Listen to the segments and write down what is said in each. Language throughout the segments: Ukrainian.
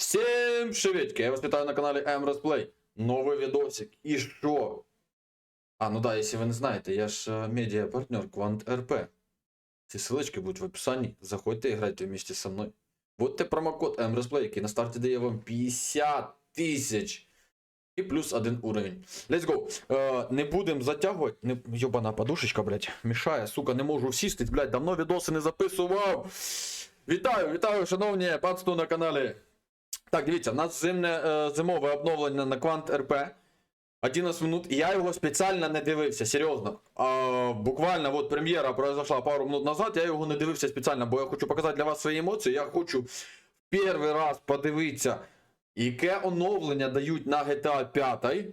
Всем приветики, я вас вітаю на каналі M Новий відосик. І що? А, ну да, якщо ви не знаєте, я ж е, медіа-партнер Quant RP. Ці ссылочки будуть в описанні. Заходьте і грайте вместе со мною. Вводьте промокод MRSPLAY, який на старті дає вам 50 тисяч. І плюс один уровень. Let's go. Е, не будемо затягувати. Не... Йобана подушечка, блядь, мішає, сука, не можу всістись, блядь, давно відоси не записував. Вітаю, вітаю, шановні панство на каналі. Так, дивіться, у нас зимне, е, зимове обновлення на Quant RP. 11 минут. І я його спеціально не дивився, серйозно. А, буквально от прем'єра произошла пару минут назад, я його не дивився спеціально, бо я хочу показати для вас свої емоції. Я хочу перший раз подивитися, яке оновлення дають на GTA 5.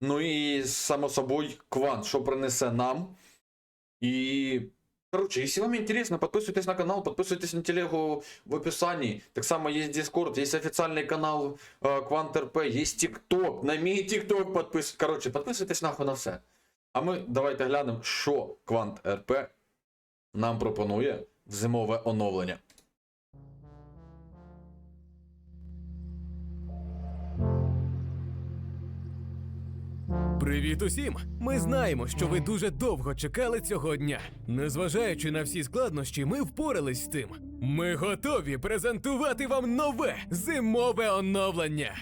Ну і, само собою, Quant, що принесе нам. І Короче, если вам интересно, подписывайтесь на канал, подписывайтесь на телегу в описании. Так само есть Discord, есть официальный канал э, Quant RP, есть TikTok. На мій TikTok подписывайтесь. Короче, подписуйтесь нахуй на все. А ми давайте глянемо, що Quant RP нам пропонує в зимове оновлення. Привіт усім! Ми знаємо, що ви дуже довго чекали цього дня. Незважаючи на всі складнощі, ми впорались з тим. Ми готові презентувати вам нове зимове оновлення.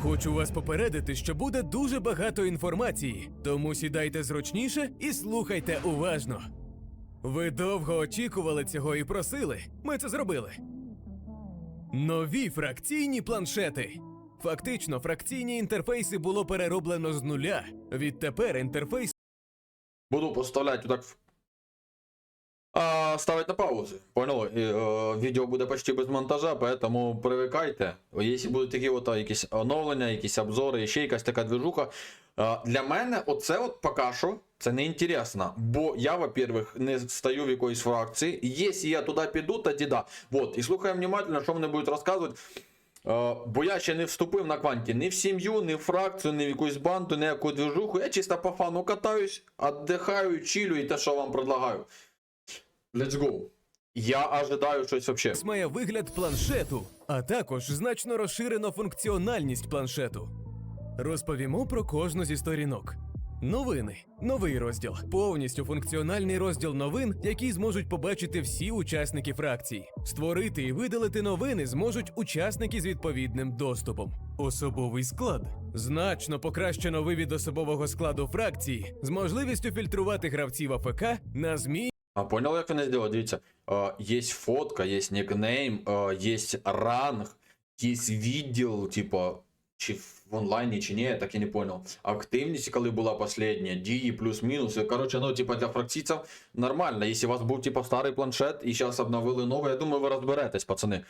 Хочу вас попередити, що буде дуже багато інформації, тому сідайте зручніше і слухайте уважно. Ви довго очікували цього і просили. Ми це зробили. Нові фракційні планшети. Фактично, фракційні інтерфейси було перероблено з нуля. Відтепер інтерфейс Буду поставлять так. А, ставить на паузу. Понял? І, е, відео буде почти без монтажа, поэтому привикайте. Якщо будуть такі от, якісь оновлення, якісь обзори, ще якась така движуха. е, для мене оце от поки що це не інтересно. Бо я, во-первых, не стою в якоїсь фракції. Якщо я туди піду, тоді да. Вот. І слухаємо внимательно, що вони будуть розказувати. Е, Бо я ще не вступив на кванті ні в сім'ю, ні в фракцію, ні в якусь банду, ні в яку движуху. Я чисто по фану катаюсь, отдихаю, чилю і те, що вам предлагаю. Let's go. Я ожидаю щось вообще. має вигляд планшету, а також значно розширено функціональність планшету. Розповімо про кожну зі сторінок. Новини новий розділ, повністю функціональний розділ новин, який зможуть побачити всі учасники фракцій. Створити і видалити новини зможуть учасники з відповідним доступом. Особовий склад значно покращено вивід особового складу фракції з можливістю фільтрувати гравців АФК на змі А понял, як вони зробили? Дивіться, е, є фотка, є нікнейм, е, є ранг, є відділ, типа, чи в онлайні, чи ні, я так і не понял. Активність, коли була последня, дії плюс-мінус. І, Короче, ну, типа, для фракційців нормально. Якщо у вас був, типа, старий планшет і зараз обновили новий, я думаю, ви розберетесь, пацани.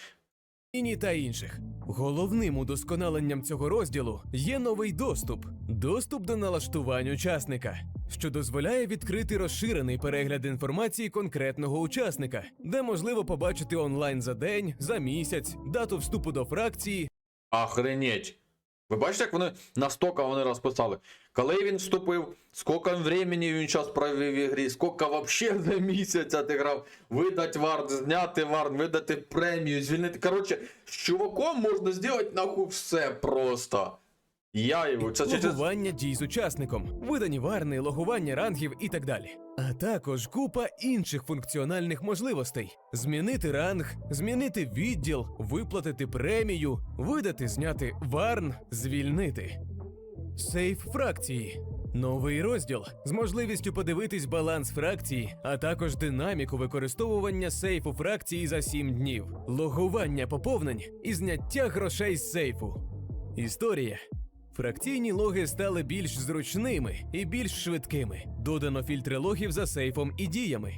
Іні та інших. Головним удосконаленням цього розділу є новий доступ доступ до налаштувань учасника, що дозволяє відкрити розширений перегляд інформації конкретного учасника, де можливо побачити онлайн за день, за місяць, дату вступу до фракції, Охренеть. Ви бачите, як вони настільки вони розписали? Коли він вступив, скільки времени він зараз провів в ігрі, скільки вообще за місяць отиграв, видати вард, зняти вард, видати премію, звільнити. Коротше, з чуваком можна зробити нахуй все просто. Я його. Це, логування дій з учасником, видані варни, логування рангів і так далі. А також купа інших функціональних можливостей: змінити ранг, змінити відділ, виплатити премію, видати, зняти варн, звільнити. Сейф фракції. Новий розділ з можливістю подивитись баланс фракції, а також динаміку використовування сейфу фракції за 7 днів, логування поповнень і зняття грошей з сейфу. Історія. Фракційні логи стали більш зручними і більш швидкими. Додано фільтри логів за сейфом і діями.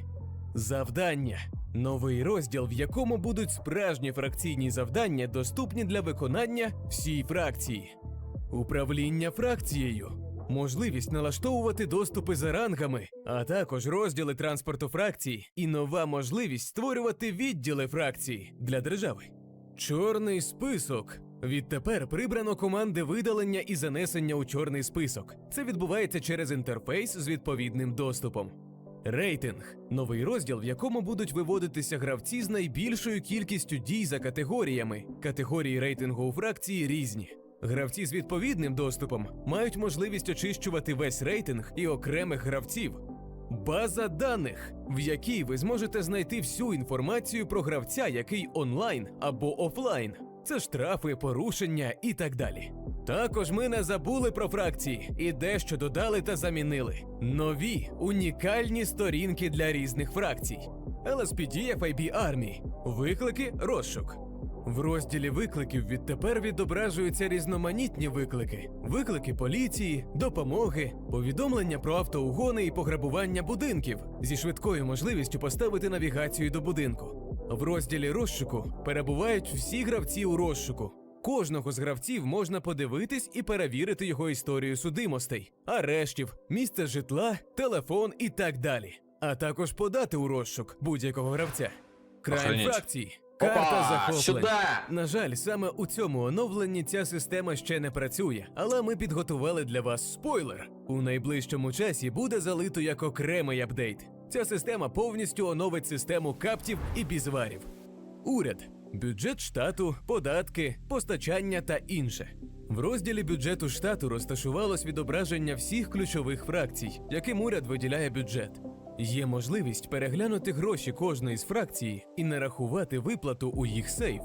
Завдання. Новий розділ, в якому будуть справжні фракційні завдання, доступні для виконання всій фракції. Управління фракцією. Можливість налаштовувати доступи за рангами, а також розділи транспорту фракцій і нова можливість створювати відділи фракції для держави. Чорний список. Відтепер прибрано команди видалення і занесення у чорний список. Це відбувається через інтерфейс з відповідним доступом. Рейтинг новий розділ, в якому будуть виводитися гравці з найбільшою кількістю дій за категоріями. Категорії рейтингу у фракції різні. Гравці з відповідним доступом мають можливість очищувати весь рейтинг і окремих гравців. База даних, в якій ви зможете знайти всю інформацію про гравця, який онлайн або офлайн. Це штрафи, порушення і так далі. Також ми не забули про фракції і дещо додали та замінили. Нові унікальні сторінки для різних фракцій. LSPD FIB Army. Виклики розшук. В розділі викликів відтепер відображуються різноманітні виклики: виклики поліції, допомоги, повідомлення про автоугони і пограбування будинків зі швидкою можливістю поставити навігацію до будинку. В розділі розшуку перебувають всі гравці у розшуку. Кожного з гравців можна подивитись і перевірити його історію судимостей, арештів, місце житла, телефон і так далі. А також подати у розшук будь-якого гравця. Крайм фракції. Карта захоплень. На жаль, саме у цьому оновленні ця система ще не працює, але ми підготували для вас спойлер. У найближчому часі буде залито як окремий апдейт. Ця система повністю оновить систему каптів і бізварів. Уряд, бюджет штату, податки, постачання та інше. В розділі бюджету штату розташувалось відображення всіх ключових фракцій, яким уряд виділяє бюджет. Є можливість переглянути гроші кожної з фракцій і нарахувати виплату у їх сейф.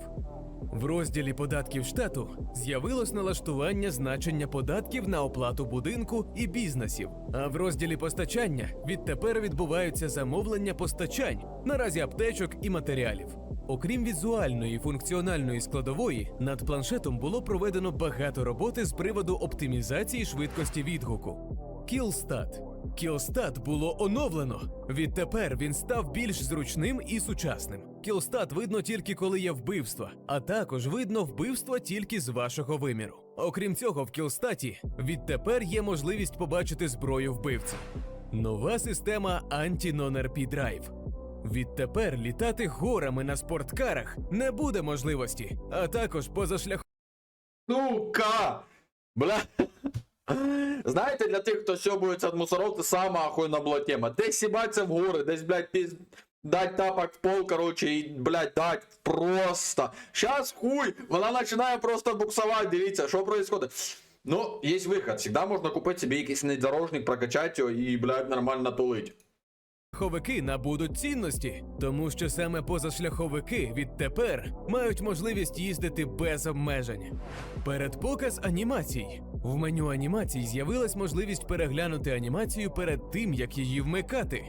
В розділі податків штату з'явилось налаштування значення податків на оплату будинку і бізнесів. А в розділі постачання відтепер відбуваються замовлення постачань, наразі аптечок і матеріалів. Окрім візуальної і функціональної складової, над планшетом було проведено багато роботи з приводу оптимізації швидкості відгуку. Кілстат. Кілстат було оновлено. Відтепер він став більш зручним і сучасним. Кілстат видно тільки коли є вбивство, а також видно вбивство тільки з вашого виміру. Окрім цього, в Кілстаті відтепер є можливість побачити зброю вбивці. Нова система Anti-Non-RP Drive. Відтепер літати горами на спорткарах не буде можливості, а також позашляховими Сука! Бля. Знаєте, для тих, хто сьобується від мусоров, це сама ахуйна була тема. Десь сібаться в гори, десь, блядь, піз... дать тапок в пол, короче, і, блядь, дать просто. Щас хуй, вона починає просто буксувати, дивіться, що происходит. Ну, є вихід, всегда можна купити собі якийсь внедорожник, прокачати його і, блядь, нормально тулить. Шляховики набудуть цінності, тому що саме позашляховики відтепер мають можливість їздити без обмежень. Передпоказ анімацій. В меню анімацій з'явилась можливість переглянути анімацію перед тим, як її вмикати.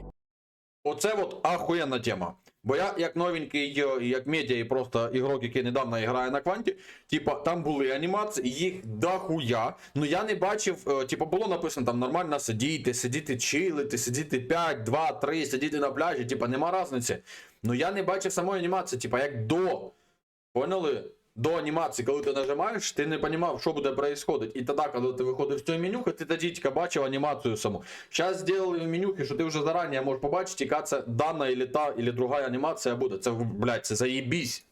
Оце от ахуєнна тема. Бо я, як новенький, е, як медіа і просто ігрок, який недавно грає на кванті, типа там були анімації, їх дохуя. Ну я не бачив, е, типа було написано там нормально сидіти, сидіти чилити, сидіти 5, 2, 3, сидіти на пляжі, типа нема різниці. Ну я не бачив самої анімації, типа як до. Поняли? До анімації, коли ти нажимаєш, ти не розумів, що буде происходить. І тоді, коли ти виходив з цього менюхи, ти тоді тільки бачив анімацію саму. Зараз зробили менюхи, що ти вже зарані можеш побачити, яка це дана і та, і друга анімація буде. Це, блядь, це заєбісь.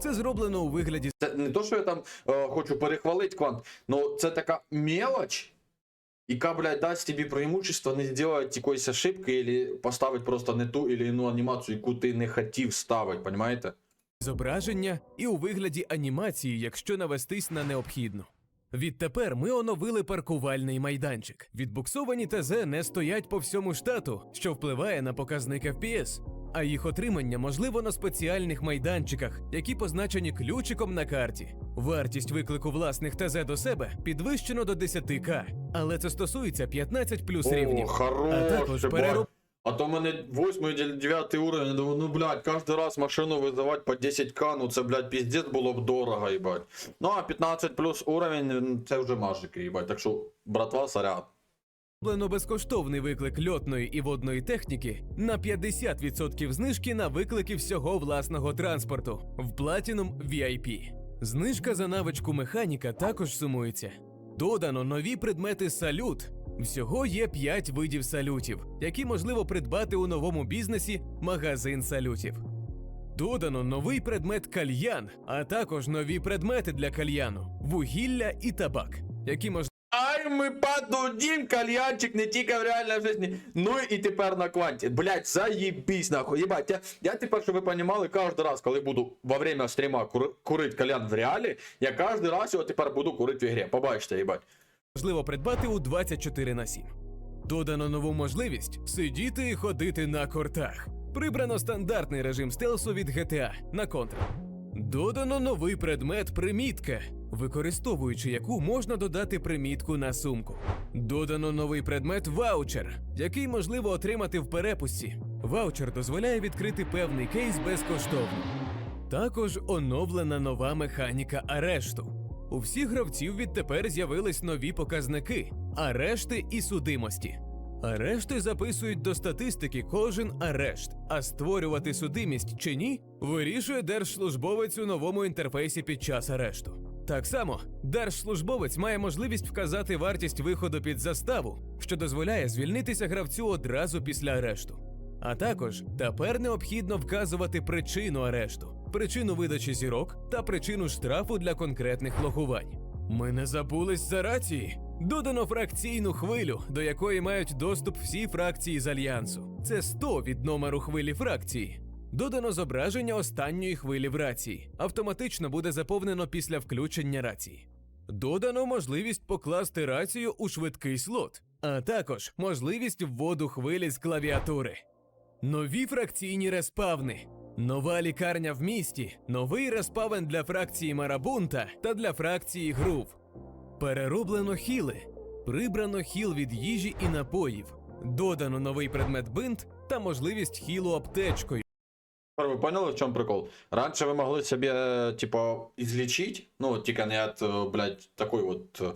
Це зроблено у вигляді Це не то, що я там е, хочу перехвалити квант, но це така мелоч, яка, блядь, дасть тобі преимущество не зробити якоїсь ошибки, или поставити просто не ту или іну анімацію, яку ти не хотів ставити, понимаєте? Зображення і у вигляді анімації, якщо навестись на необхідну. Відтепер ми оновили паркувальний майданчик. Відбуксовані ТЗ не стоять по всьому штату, що впливає на показник FPS, а їх отримання можливо на спеціальних майданчиках, які позначені ключиком на карті. Вартість виклику власних ТЗ до себе підвищено до 10к, але це стосується 15 плюс рівнів. О, а також ебать. перероб... А то в мене 8 или 9 уровень, я думаю, ну, блядь, каждый раз машину вызывать по 10к, ну це, блядь, пиздец було б дорого, їбать. Ну, а 15 плюс уровень, м, це вже мажики, їбать. Так що, братва, сорян. Зроблено безкоштовний виклик льотної і водної техніки на 50% знижки на виклики всього власного транспорту в Platinum VIP. Знижка за навичку механіка також сумується. Додано нові предмети салют. Всього є 5 видів салютів, які можливо придбати у новому бізнесі магазин салютів. Додано новий предмет кальян, а також нові предмети для кальяну, вугілля і табак, які можна Ай, ми подудім, кальянчик не тільки в реальній житті. Ну і тепер на кванті. Блять, заєбісь нахуй. Єбать, я, я тепер, щоб ви понімали, кожен раз, коли буду во время стріма кури, курити кальян в реалі, я кожен раз його тепер буду курити в ігрі. Побачите, їбать. Можливо придбати у 24 на 7. Додано нову можливість сидіти і ходити на кортах. Прибрано стандартний режим стелсу від GTA на контра. Додано новий предмет примітка, використовуючи яку можна додати примітку на сумку. Додано новий предмет ваучер, який можливо отримати в перепусті. Ваучер дозволяє відкрити певний кейс безкоштовно. Також оновлена нова механіка арешту. У всіх гравців відтепер з'явились нові показники арешти і судимості. Арешти записують до статистики кожен арешт, а створювати судимість чи ні вирішує держслужбовець у новому інтерфейсі під час арешту. Так само держслужбовець має можливість вказати вартість виходу під заставу, що дозволяє звільнитися гравцю одразу після арешту. А також тепер необхідно вказувати причину арешту, причину видачі зірок та причину штрафу для конкретних логувань. Ми не забулись за рації. Додано фракційну хвилю, до якої мають доступ всі фракції з альянсу. Це 100 від номеру хвилі фракції. Додано зображення останньої хвилі в рації. Автоматично буде заповнено після включення рації. Додано можливість покласти рацію у швидкий слот, а також можливість вводу хвилі з клавіатури. Нові фракційні респавни. Нова лікарня в місті, новий респавен для фракції Марабунта та для фракції Грув. Перероблено хіли, прибрано хіл від їжі і напоїв, додано новий предмет бинт та можливість хілу аптечкою. Ви поняли, в чому прикол? Раніше ви могли себе, типа, излечить, ну, тільки не от, е, блядь, такой вот е,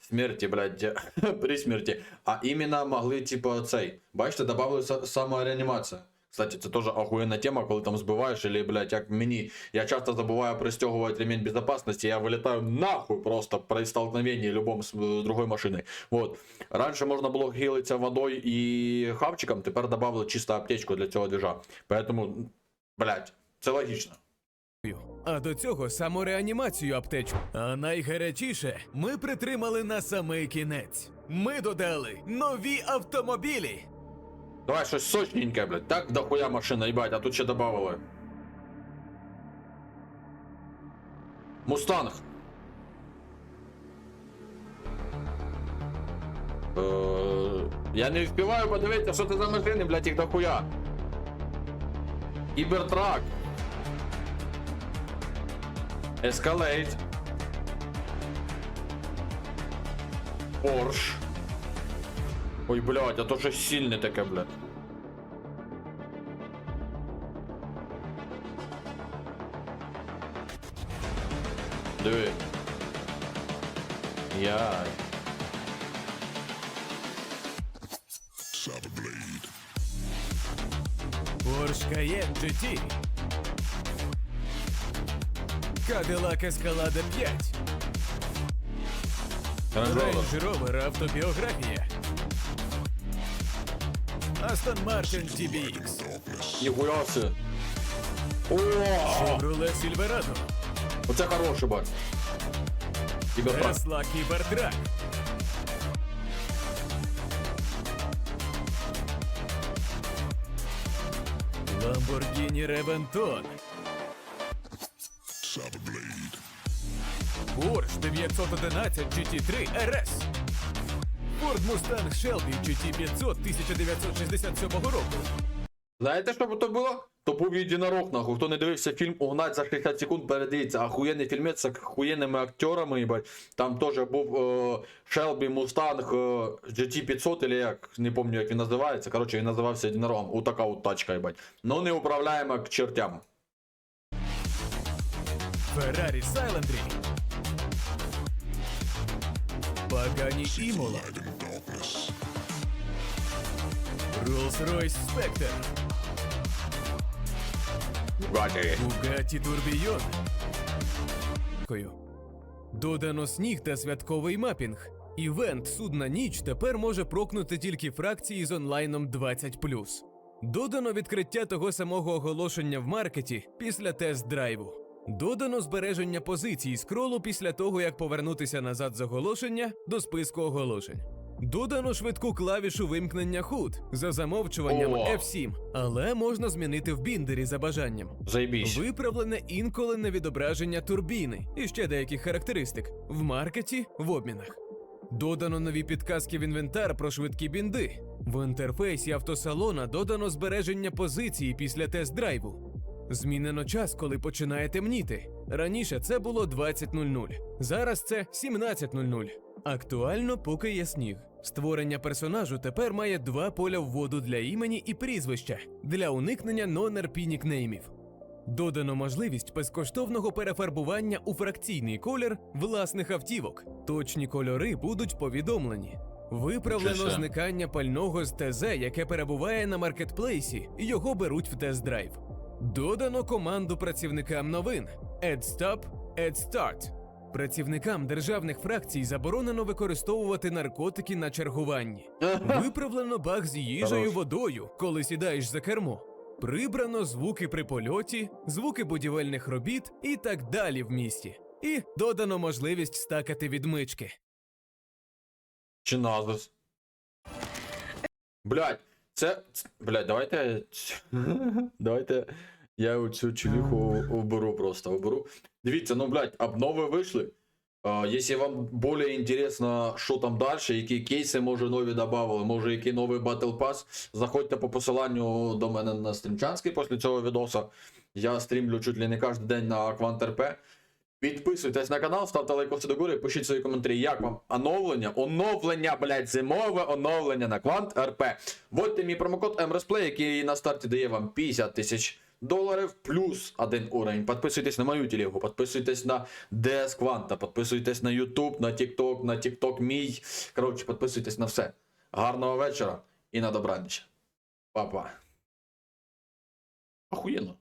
смерті, блядь, при смерті, а іменно могли, типа, цей, бачите, добавили са- самореанімацію. Кстати, це теж охуєнна тема, коли там збиваєш, или, блядь, як мені, я часто забуваю пристегивать ремень безопасности, я вилітаю нахуй просто при столкновении любом з е, другой машиною. Вот. Раніше можна було хилитися водою і хавчиком, тепер добавили чисто аптечку для цього движа. Поэтому, блядь, це логічно. А до цього самореанімацію аптечку. А найгарячіше ми притримали на самий кінець. Ми додали нові автомобілі. Давай щось сочненьке, блядь. Так дохуя машина, їбать, а тут ще добавили. Мустанг. Е, Я не вспіваю подивитися, що це за машини, блядь, їх дохуя. Кібертрак. Escalade. Порш. Ой, блядь, а то щось сильне таке, блядь. Диви. Porsche Cayenne GT. Cadillac Escalade 5. Range Rover. Range Rover автобіографія. Астон Мартин DBX. Нихуя себе. О! Шевроле Сільверадо. Оце хороший бар. Ребята, Тесла Кібертрак. Ламборгіні Ревентон. Porsche 911 GT3 RS. Ford Mustang Shelby GT500 1967 року. Знаєте, що б то було? То був єдинорог, нахуй. Хто не дивився фільм Угнать за 60 секунд, передивіться. Охуєнний фільмець з охуєнними актерами, їбать. Там теж був е, Shelby Mustang е, GT500, или як, не пам'ятаю, як він називається. Коротше, він називався єдинорогом. Отака от тачка, їбать. Ну не управляємо к чертям. Ferrari Silentry. Pagani Imola. Rolls-Royce Spectre. Bugatti Tourbillon. Додано сніг та святковий мапінг. Івент Судна ніч тепер може прокнути тільки фракції з онлайном 20. Додано відкриття того самого оголошення в маркеті після тест-драйву. Додано збереження позицій скролу після того, як повернутися назад з оголошення до списку оголошень. Додано швидку клавішу вимкнення HUD за замовчуванням О! F7, але можна змінити в біндері за бажанням. Заєбісь. Виправлене інколи на відображення турбіни і ще деяких характеристик в маркеті в обмінах. Додано нові підказки в інвентар про швидкі бінди. В інтерфейсі автосалона додано збереження позиції після тест-драйву. Змінено час, коли починає темніти. Раніше це було 20.00, зараз це 17.00. Актуально, поки є сніг. Створення персонажу тепер має два поля вводу для імені і прізвища для уникнення нон-RP нікнеймів. Додано можливість безкоштовного перефарбування у фракційний колір власних автівок. Точні кольори будуть повідомлені. Виправлено зникання пального з ТЗ, яке перебуває на маркетплейсі, його беруть в тест-драйв. Додано команду працівникам новин Add Stop, Add Start. Працівникам державних фракцій заборонено використовувати наркотики на чергуванні. Виправлено баг з їжею водою, коли сідаєш за кермо. Прибрано звуки при польоті, звуки будівельних робіт і так далі в місті. І додано можливість стакати відмички. Чи назис? Блять, це. Блять, давайте. Давайте я оцю чоліху уберу просто. Уберу. Дивіться, ну блять, обнови вийшли. Якщо вам більше інтересно, що там далі, які кейси може нові додали, може який новий Battle Pass, заходьте по посиланню до мене на стрімчанський після цього відоса. Я стрімлю чуть ли не кожен день на Quant.rp. Підписуйтесь на канал, ставте лайкоси до гори, пишіть свої коментарі, як вам оновлення, оновлення, блядь, зимове оновлення на Quant RP. Вводьте мій промокод MRSPLAY, який на старті дає вам 50 тисяч доларів плюс один уровень. Підписуйтесь на мою телегу, підписуйтесь на DS Quanta, підписуйтесь на YouTube, на TikTok, на TikTok мій. Коротше, підписуйтесь на все. Гарного вечора і на добраніч. Па-па. Охуєнно.